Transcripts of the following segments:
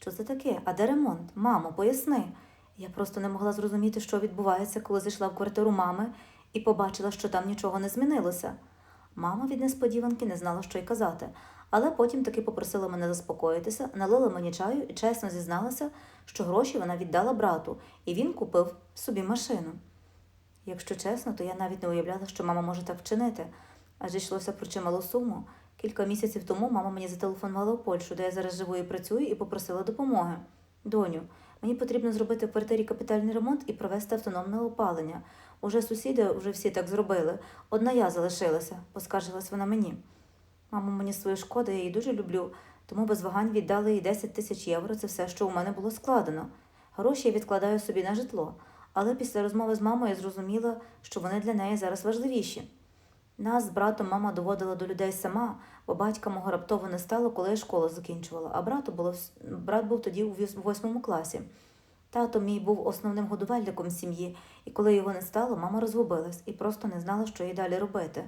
Що це таке? А де ремонт? Мамо, поясни. Я просто не могла зрозуміти, що відбувається, коли зайшла в квартиру мами і побачила, що там нічого не змінилося. Мама від несподіванки не знала, що й казати, але потім таки попросила мене заспокоїтися, налила мені чаю і чесно зізналася, що гроші вона віддала брату, і він купив собі машину. Якщо чесно, то я навіть не уявляла, що мама може так вчинити, адже йшлося про чималу суму. Кілька місяців тому мама мені зателефонувала у Польщу, де я зараз живу і працюю, і попросила допомоги. Доню, мені потрібно зробити в квартирі капітальний ремонт і провести автономне опалення. Уже сусіди вже всі так зробили. Одна я залишилася, поскаржилась вона мені. Мамо, мені свою шкода, я її дуже люблю, тому без вагань віддали їй 10 тисяч євро. Це все, що у мене було складено. Гроші я відкладаю собі на житло, але після розмови з мамою я зрозуміла, що вони для неї зараз важливіші. Нас з братом мама доводила до людей сама, бо батька мого раптово не стало, коли я школу закінчувала, а брату було брат був тоді у восьмому класі. Тато мій був основним годувальником сім'ї, і коли його не стало, мама розгубилась і просто не знала, що їй далі робити.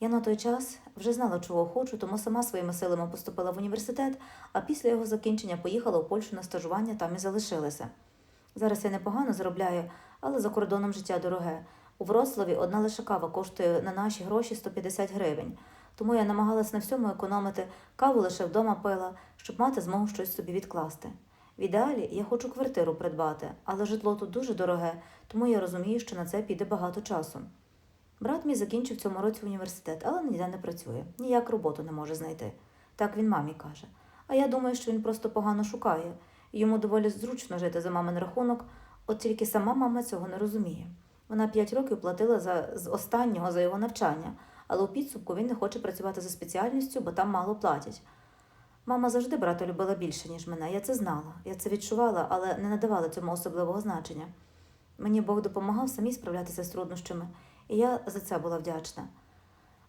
Я на той час вже знала, чого хочу, тому сама своїми силами поступила в університет, а після його закінчення поїхала у Польщу на стажування, там і залишилася. Зараз я непогано заробляю, але за кордоном життя дороге. У Вроцлаві одна лише кава коштує на наші гроші 150 гривень. Тому я намагалась на всьому економити, каву лише вдома пила, щоб мати змогу щось собі відкласти. В ідеалі я хочу квартиру придбати, але житло тут дуже дороге, тому я розумію, що на це піде багато часу. Брат мій закінчив цьому році університет, але ніде не працює, ніяк роботу не може знайти. Так він мамі каже. А я думаю, що він просто погано шукає. Йому доволі зручно жити за мамин рахунок, от тільки сама мама цього не розуміє. Вона п'ять років платила за з останнього за його навчання, але у підсумку він не хоче працювати за спеціальністю, бо там мало платять. Мама завжди брата любила більше, ніж мене. Я це знала, я це відчувала, але не надавала цьому особливого значення. Мені Бог допомагав самі справлятися з труднощами, і я за це була вдячна.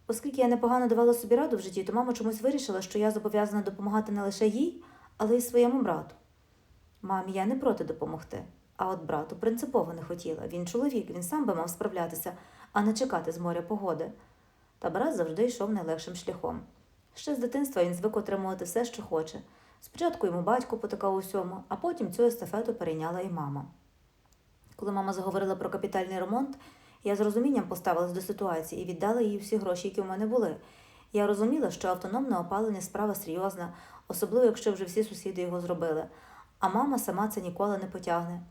Оскільки я непогано давала собі раду в житті, то мама чомусь вирішила, що я зобов'язана допомагати не лише їй, але й своєму брату. Мамі я не проти допомогти, а от брату принципово не хотіла. Він чоловік, він сам би мав справлятися, а не чекати з моря погоди. Та брат завжди йшов найлегшим шляхом. Ще з дитинства він звик отримувати все, що хоче. Спочатку йому батько потакав усьому, а потім цю естафету перейняла і мама. Коли мама заговорила про капітальний ремонт, я з розумінням поставилась до ситуації і віддала їй всі гроші, які у мене були. Я розуміла, що автономне опалення справа серйозна, особливо якщо вже всі сусіди його зробили, а мама сама це ніколи не потягне.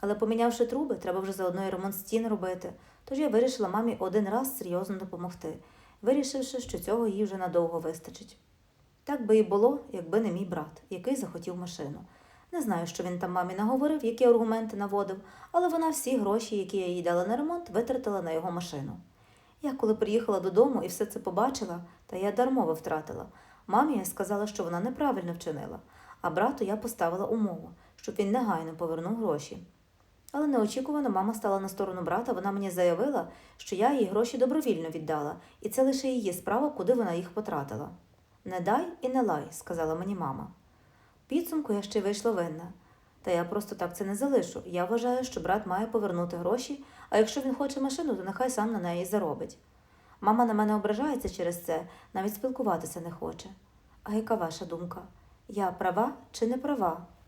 Але помінявши труби, треба вже заодно і ремонт стін робити. Тож я вирішила мамі один раз серйозно допомогти, вирішивши, що цього їй вже надовго вистачить. Так би і було, якби не мій брат, який захотів машину. Не знаю, що він там мамі наговорив, які аргументи наводив, але вона всі гроші, які я їй дала на ремонт, витратила на його машину. Я коли приїхала додому і все це побачила, та я дармово втратила. Мамі я сказала, що вона неправильно вчинила, а брату я поставила умову, щоб він негайно повернув гроші. Але неочікувано мама стала на сторону брата, вона мені заявила, що я їй гроші добровільно віддала, і це лише її справа, куди вона їх потратила. Не дай і не лай, сказала мені мама. Підсумку я ще вийшла винна. Та я просто так це не залишу. Я вважаю, що брат має повернути гроші, а якщо він хоче машину, то нехай сам на неї заробить. Мама на мене ображається через це, навіть спілкуватися не хоче. А яка ваша думка? Я права чи не права?